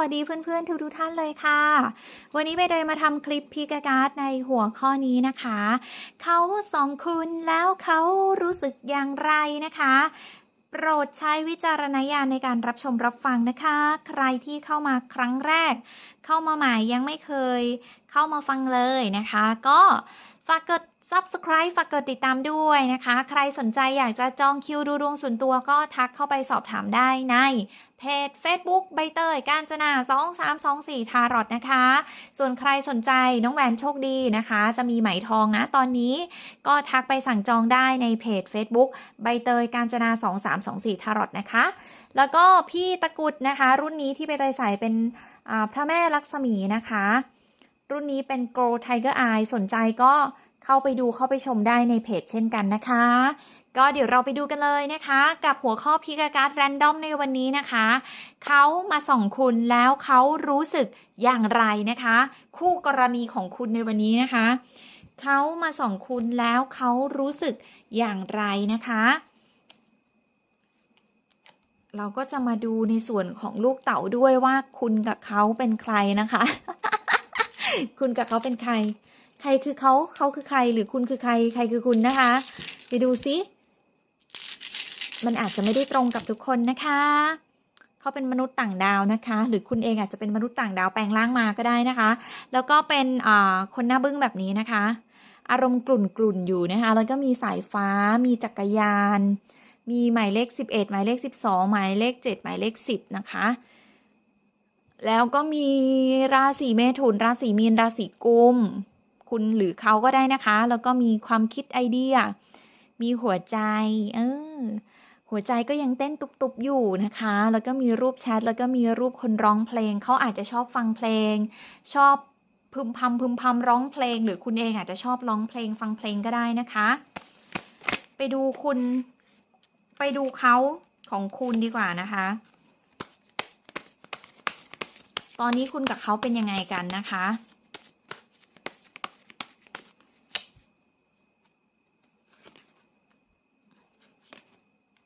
วัสดีเพื่อนๆ ทุกๆท่านเลยค่ะ วันนี้ใบเตยมาทำคลิปพีกการ์ดในหัวข้อนี้นะคะ เขาสองคุณแล้วเขารู้สึกอย่างไรนะคะโปรดใช้วิจารณญาณในการรับชมรับฟังนะคะ ใครที่เข้ามาครั้งแรก เข้ามาใหม่ยังไม่เคย เข้ามาฟังเลยนะคะ ก็ฝากกด subscribe ฝากกดติดตามด้วยนะคะ ใครสนใจอยากจะจองคิวดูดวงส่วนตัวก็ทักเข้าไปสอบถามได้ใน เพจ Facebook ใบเตยการจนา2324ทารอตนะคะ ส่วนใครสนใจน้องแหวนโชคดีนะคะ จะมีไหมทองนะตอนนี้ ก็ทักไปสั่งจองได้ในเพจ Facebook ใบเตยการจนา2324ทารอตนะคะ แล้วก็พี่ตะกุดนะคะ รุ่นนี้ที่ใบเตยใส่เป็นพระแม่ลักษมีนะคะ รุ่นนี้เป็น Grow Tiger Eye สนใจก็เข้าไปดูเข้าไปชมได้ในเพจเช่นกันนะคะ ก็เดี๋ยวเราไปดูกันเลยนะคะ กับหัวข้อพิกาการ์ดแรนดอมในวันนี้นะคะ เขามาส่องคุณแล้วเขารู้สึกอย่างไรนะคะ คู่กรณีของคุณในวันนี้นะคะ เขามาส่องคุณแล้วเขารู้สึกอย่างไรนะคะ เราก็จะมาดูในส่วนของลูกเต๋าด้วยว่าคุณกับเขาเป็นใครนะคะ คุณกับเขาเป็นใคร ใครคือเขาเขาคือใครหรือคุณคือใคร ใครคือคุณนะคะ ไปดูซิ มันอาจจะไม่ได้ตรงกับทุกคนนะคะ เขาเป็นมนุษย์ต่างดาวนะคะ หรือคุณเองอาจจะเป็นมนุษย์ต่างดาวแปลงร่างมาก็ได้นะคะ แล้วก็เป็นอ่าคนหน้าบึ้งแบบนี้นะคะ อารมณ์กลุ่นกลุ่นๆอยู่นะคะ แล้วก็มีสายฟ้า มีจักรยาน มีหมายเลข 11 หมายเลข 12 หมายเลข 7 หมายเลข 10 นะคะแล้วก็มีราศีเมถุน ราศีมีน ราศีกุม คุณหรือเขาก็ได้นะคะ แล้วก็มีความคิดไอเดีย มีหัวใจ เออ หัวใจก็ยังเต้นตุบๆอยู่นะคะ แล้วก็มีรูปแชท แล้วก็มีรูปคนร้องเพลง เขาอาจจะชอบฟังเพลง ชอบพึมพำพึมพำร้องเพลง หรือคุณเองอาจจะชอบร้องเพลงฟังเพลงก็ได้นะคะ ไปดูคุณ ไปดูเขาของคุณดีกว่านะคะ ตอนนี้คุณกับเขาเป็นยังไงกันนะคะ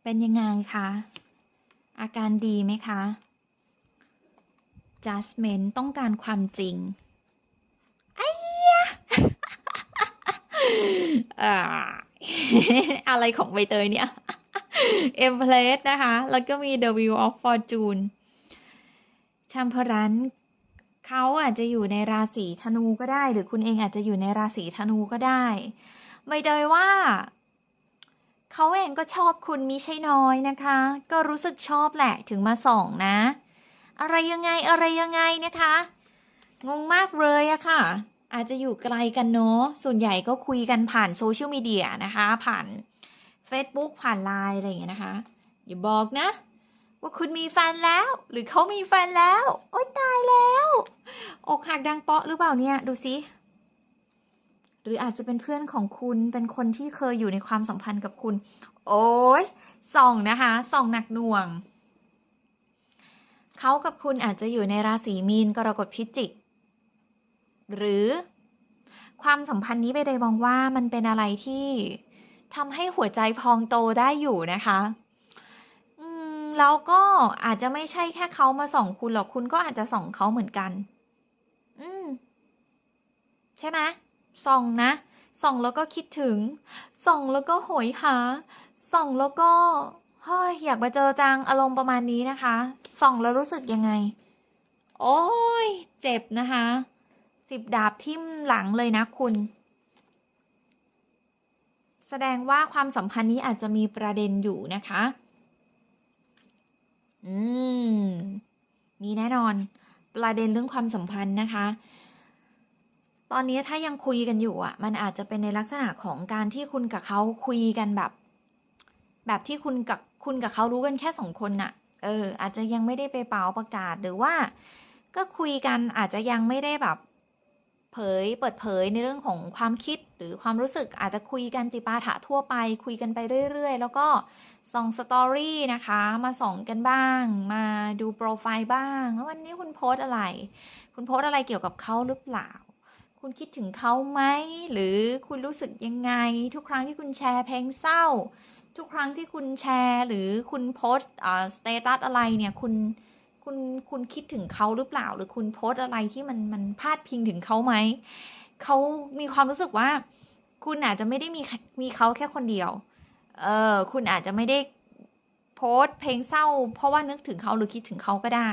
เป็นยังไงคะ อาการดีไหมคะ judgment ต้องการความจริงไอ้ยะอ่าอะไรของใบเตยเนี่ย Empress นะคะ แล้วก็มี The Wheel of Fortune ชัมพรันเขาอาจจะอยู่ในราศีธนูก็ได้ หรือคุณเองอาจจะอยู่ในราศีธนูก็ได้ใบเตยว่า เขาเองก็ชอบคุณมิใช่น้อยนะคะ ก็รู้สึกชอบแหละถึงมาส่องนะ อะไรยังไงอะไรยังไงนะคะ งงมากเลยอะค่ะ อาจจะอยู่ไกลกันเนาะส่วนใหญ่ก็คุยกันผ่านโซเชียลมีเดียนะคะ ผ่าน Facebook ผ่านไลน์อะไรอย่างเงี้ยนะคะ อย่าบอกนะ ว่าคุณมีแฟนแล้ว หรือเขามีแฟนแล้ว โอ๊ยตายแล้ว อกหักดังเปาะหรือเปล่าเนี่ย ดูสิ หรืออาจจะเป็นเพื่อนของคุณเป็นคนที่เคยอยู่ในความสัมพันธ์กับคุณ โอ้ยส่องนะคะส่องหนักหน่วง เขากับคุณอาจจะอยู่ในราศีมีนกรกฎพิจิก หรือความสัมพันธ์นี้ไปเลยมองว่ามันเป็นอะไรที่ทำให้หัวใจพองโตได้อยู่นะคะอืมแล้วก็อาจจะไม่ใช่แค่เขามาส่องคุณหรอกคุณก็อาจจะส่องเขาเหมือนกัน อืม ใช่ไหม ส่องนะ ส่องแล้วก็คิดถึง ส่องแล้วก็โหยหา ส่องแล้วก็เฮ้ยอยากมาเจอจังอารมณ์ประมาณนี้นะคะ ส่องแล้วรู้สึกยังไง โอ้ย เจ็บนะคะสิบดาบทิ่มหลังเลยนะคุณ แสดงว่าความสัมพันธ์นี้อาจจะมีประเด็นอยู่นะคะ อืม มีแน่นอน ประเด็นเรื่องความสัมพันธ์นะคะ ตอนนี้ถ้ายังคุยกันอยู่อะ มันอาจจะเป็นในลักษณะของการที่คุณกับเขาคุยกันแบบ แบบที่คุณกับคุณกับเขารู้กันแค่สองคนน่ะ เออ อาจจะยังไม่ได้ไปเป่าประกาศหรือว่า ก็คุยกันอาจจะยังไม่ได้แบบเผยเปิดเผยในเรื่องของความคิดหรือความรู้สึกอาจจะคุยกันจิปาถะทั่วไป คุยกันไปเรื่อย ๆ แล้วก็ส่องสตอรี่นะคะ มาส่องกันบ้าง มาดูโปรไฟล์บ้างว่าวันนี้คุณโพสต์อะไร คุณโพสต์อะไรเกี่ยวกับเขาหรือเปล่า คุณคิดถึงเขาไหม หรือคุณรู้สึกยังไง ทุกครั้งที่คุณแชร์เพลงเศร้า ทุกครั้งที่คุณแชร์ หรือคุณโพสต์สเตตัสอะไรเนี่ยคุณคุณคุณคิดถึงเขาหรือเปล่า หรือคุณโพสต์อะไรที่มันมันพาดพิงถึงเขาไหมเขามีความรู้สึกว่า คุณอาจจะไม่ได้มีมีเขาแค่คนเดียวเออคุณอาจจะไม่ได้โพสต์เพลงเศร้า เพราะว่านึกถึงเขาหรือคิดถึงเขาก็ได้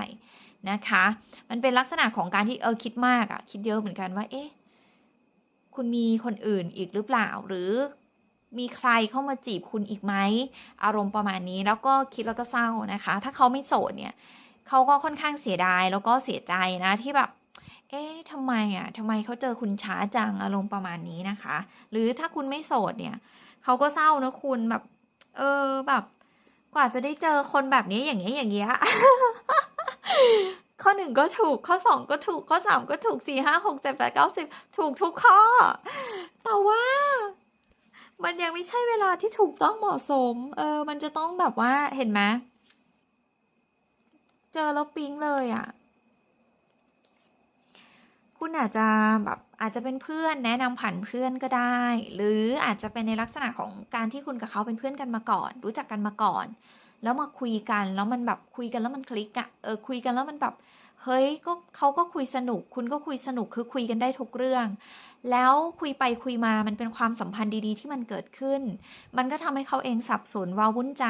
นะคะ มันเป็นลักษณะของการที่เออคิดมากอะคิดเยอะเหมือนกันว่า เอ๊ะ คุณมีคนอื่นอีกหรือเปล่า หรือมีใครเข้ามาจีบคุณอีกไหมอารมณ์ประมาณนี้แล้วก็คิดแล้วก็เศร้านะคะ ถ้าเขาไม่โสดเนี่ยเขาก็ค่อนข้างเสียดายแล้วก็เสียใจนะที่แบบเอ๊ะทำไมอะทำไมเขาเจอคุณช้าจังอารมณ์ประมาณนี้นะคะ หรือถ้าคุณไม่โสดเนี่ยเขาก็เศร้านะคุณแบบ เออแบบ กว่าจะได้เจอคนแบบนี้อย่างเงี้ยอย่างเงี้ย ข้อหนึ่งก็ถูก ข้อสองก็ถูก ข้อสามก็ถูกสี่ห้าหกเจ็ดแปดเก้าสิบถูกทุกข้อ แต่ว่า มันยังไม่ใช่เวลาที่ถูกต้องเหมาะสม เออ มันจะต้องแบบว่าเห็นไหมเจอแล้วปิ๊งเลยอะ่ะ คุณอาจจะแบบอาจจะเป็นเพื่อนแนะนำผ่านเพื่อนก็ได้ หรืออาจจะเป็นในลักษณะของการที่คุณกับเขาเป็นเพื่อนกันมาก่อน รู้จักกันมาก่อน แล้วมาคุยกันแล้วมันแบบคุยกันแล้วมันคลิกอะเออคุยกันแล้วมันแบบเฮ้ยก็เขาก็คุยสนุก คุณก็คุยสนุกคือคุยกันได้ทุกเรื่อง แล้วคุยไปคุยมามันเป็นความสัมพันธ์ดีๆ ที่มันเกิดขึ้น มันก็ทำให้เขาเองสับสนว้าวุ่นใจ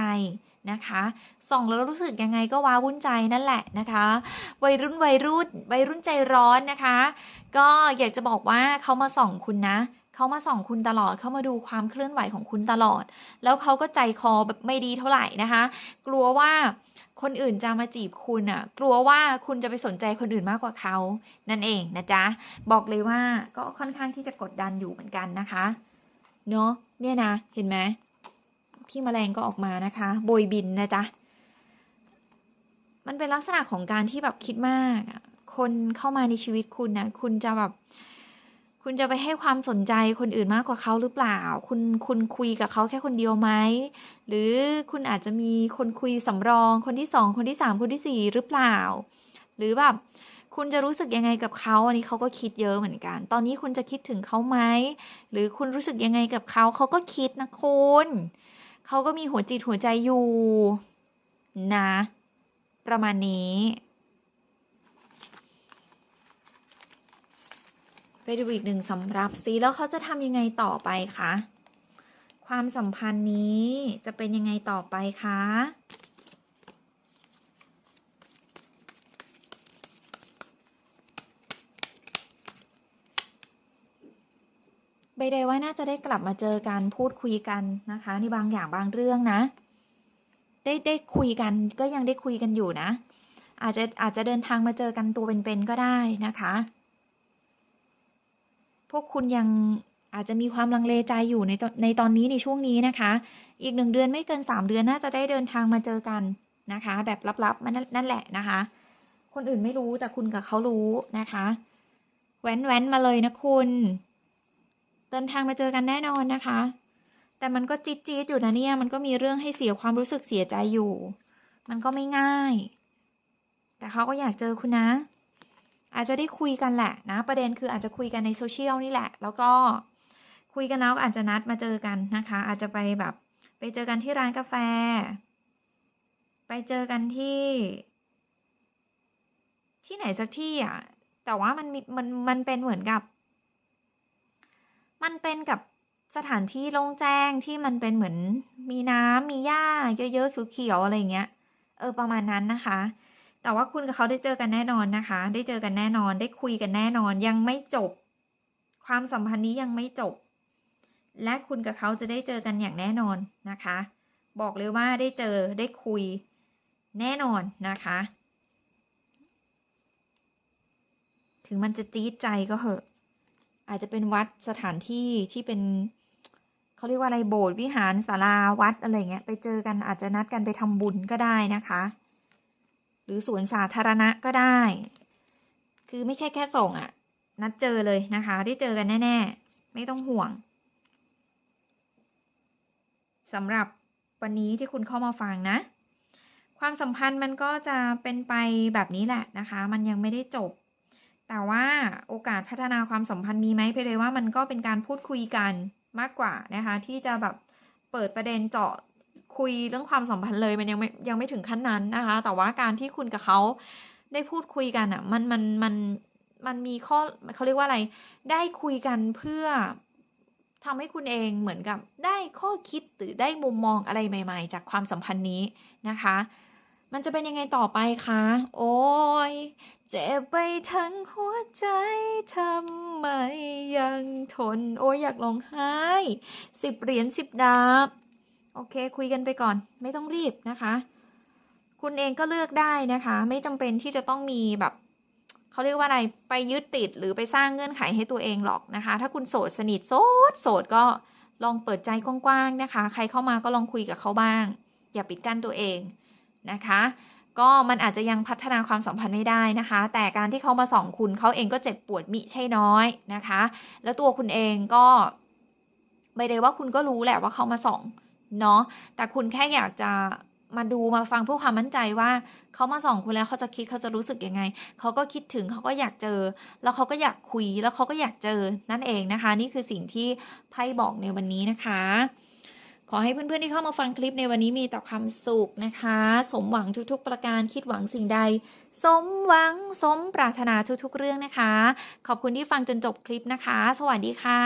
นะคะส่องแล้วรู้สึกยังไงก็ว้าวุ่นใจนั่นแหละนะคะ วัยรุ่นวัยรุ่นวัยรุ่นใจร้อนนะคะ ก็อยากจะบอกว่าเขามาส่องคุณนะเขามาส่องคุณตลอด เขามาดูความเคลื่อนไหวของคุณตลอด แล้วเขาก็ใจคอแบบไม่ดีเท่าไหร่นะคะ กลัวว่าคนอื่นจะมาจีบคุณอะ่ะ กลัวว่าคุณจะไปสนใจคนอื่นมากกว่าเขา นั่นเองนะจ๊ะ บอกเลยว่าก็ค่อนข้างที่จะกดดันอยู่เหมือนกันนะคะ เนาะเนี่ยนะ เห็นไหมพี่แมลงก็ออกมานะคะ โบยบินนะจ๊ะ มันเป็นลักษณะของการที่แบบคิดมาก คนเข้ามาในชีวิตคุณนะคุณจะแบบ คุณจะไปให้ความสนใจคนอื่นมากกว่าเขาหรือเปล่า คุณคุณคุยกับเขาแค่คนเดียวไหม หรือคุณอาจจะมีคนคุยสำรองคนที่สองคนที่สามคนที่สี่หรือเปล่า หรือแบบ คุณจะรู้สึกยังไงกับเขาอันนี้เขาก็คิดเยอะเหมือนกัน ตอนนี้คุณจะคิดถึงเขาไหมหรือคุณรู้สึกยังไงกับเขาเขาก็คิดนะคุณเขาก็มีหัวจิตหัวใจอยู่นะ ประมาณนี้ ไปดูอีกหนึ่งสำรับซิแล้วเขาจะทำยังไงต่อไปคะความสัมพันธ์นี้จะเป็นยังไงต่อไปคะ ใบเดยว่าน่าจะได้กลับมาเจอกันพูดคุยกันนะคะ ในบางอย่างบางเรื่องนะ ได้ได้คุยกันก็ยังได้คุยกันอยู่นะ อาจจะอาจจะเดินทางมาเจอกันตัวเป็นๆก็ได้นะคะ พวกคุณยังอาจจะมีความลังเลใจอยู่ในตในตอนนี้ในช่วงนี้นะคะ อีกหนึ่งเดือนไม่เกินสามเดือนน่าจะได้เดินทางมาเจอกันนะคะ แบบลับๆมันนั่นแหละนะคะ คนอื่นไม่รู้แต่คุณกับเขารู้นะคะ แว้นแว้นมาเลยนะคุณ เดินทางมาเจอกันแน่นอนนะคะ แต่มันก็จี๊ดจี๊ดอยู่นะเนี่ยมันก็มีเรื่องให้เสียความรู้สึกเสียใจอยู่ มันก็ไม่ง่าย แต่เขาก็อยากเจอคุณนะ อาจจะได้คุยกันแหละนะ ประเด็นคืออาจจะคุยกันในโซเชียลนี่แหละ แล้วก็คุยกันแล้วอาจจะนัดมาเจอกันนะคะ อาจจะไปแบบ ไปเจอกันที่ร้านกาแฟ ไปเจอกันที่ ที่ไหนสักที่อะแต่ว่ามันมันมันเป็นเหมือนกับ มันเป็นกับสถานที่โล่งแจ้งที่มันเป็นเหมือนมีน้ำมีหญ้าเยอะๆเขียวๆอะไรเงี้ย เออประมาณนั้นนะคะ แต่ว่าคุณกับเขาได้เจอกันแน่นอนนะคะ ได้เจอกันแน่นอนได้คุยกันแน่นอนยังไม่จบ ความสัมพันธ์นี้ยังไม่จบ และคุณกับเขาจะได้เจอกันอย่างแน่นอนนะคะ บอกเลยว่าได้เจอได้คุยแน่นอนนะคะ ถึงมันจะจี๊ดใจก็เหอะ อาจจะเป็นวัดสถานที่ที่เป็นเขาเรียกว่าอะไรโบสถ์วิหารศาลาวัดอะไรเงี้ยไปเจอกันอาจจะนัดกันไปทำบุญก็ได้นะคะ หรือสวนสาธารณะก็ได้ คือไม่ใช่แค่ส่งอะนัดเจอเลยนะคะ ได้เจอกันแน่ๆ ไม่ต้องห่วงสำหรับวันนี้ที่คุณเข้ามาฟังนะ ความสัมพันธ์มันก็จะเป็นไปแบบนี้แหละนะคะ มันยังไม่ได้จบ แต่ว่าโอกาสพัฒนาความสัมพันธ์มีไหมเพเลยว่ามันก็เป็นการพูดคุยกันมากกว่านะคะ ที่จะแบบเปิดประเด็นเจาะคุยเรื่องความสัมพันธ์เลยมันยังไม่ยังไม่ถึงขั้นนั้นนะคะ แต่ว่าการที่คุณกับเขาได้พูดคุยกันอะ่ะมันมันมันมันมีข้อเขาเรียกว่าอะไร ได้คุยกันเพื่อทำให้คุณเองเหมือนกับได้ข้อคิดหรือได้มุมมองอะไรใหม่ ๆ จากความสัมพันธ์นี้นะคะ มันจะเป็นยังไงต่อไปคะ โอ้ย เจ็บไปทั้งหัวใจทำไมยังทน โอ้ยอยากร้องไห้สิบเหรียญสิบดาบ โอเค คุยกันไปก่อน ไม่ต้องรีบนะคะ คุณเองก็เลือกได้นะคะ ไม่จำเป็นที่จะต้องมีแบบเขาเรียกว่าอะไรไปยึดติดหรือไปสร้างเงื่อนไขให้ตัวเองหรอกนะคะ ถ้าคุณโสดสนิทโสดโสดก็ลองเปิดใจกว้างๆนะคะ ใครเข้ามาก็ลองคุยกับเขาบ้าง อย่าปิดกั้นตัวเองนะคะ ก็มันอาจจะยังพัฒนาความสัมพันธ์ไม่ได้นะคะ แต่การที่เขามาส่องคุณเขาเองก็เจ็บปวดมิใช่น้อยนะคะ แล้วตัวคุณเองก็ไม่ได้ว่าคุณก็รู้แหละว่าเขามาส่องเนาะแต่คุณแค่อยากจะมาดูมาฟังเพื่อความมั่นใจว่าเขามาส่องคุณแล้วเขาจะคิดเขาจะรู้สึกยังไง เขาก็คิดถึงเขาก็อยากเจอ แล้วเขาก็อยากคุยแล้วเขาก็อยากเจอนั่นเองนะคะ นี่คือสิ่งที่ไพ่บอกในวันนี้นะคะ ขอให้เพื่อนๆที่เข้ามาฟังคลิปในวันนี้มีแต่ความสุขนะคะ สมหวังทุกๆ ประการคิดหวังสิ่งใด สมหวังสมปรารถนาทุกๆ เรื่องนะคะ ขอบคุณที่ฟังจนจบคลิปนะคะ สวัสดีค่ะ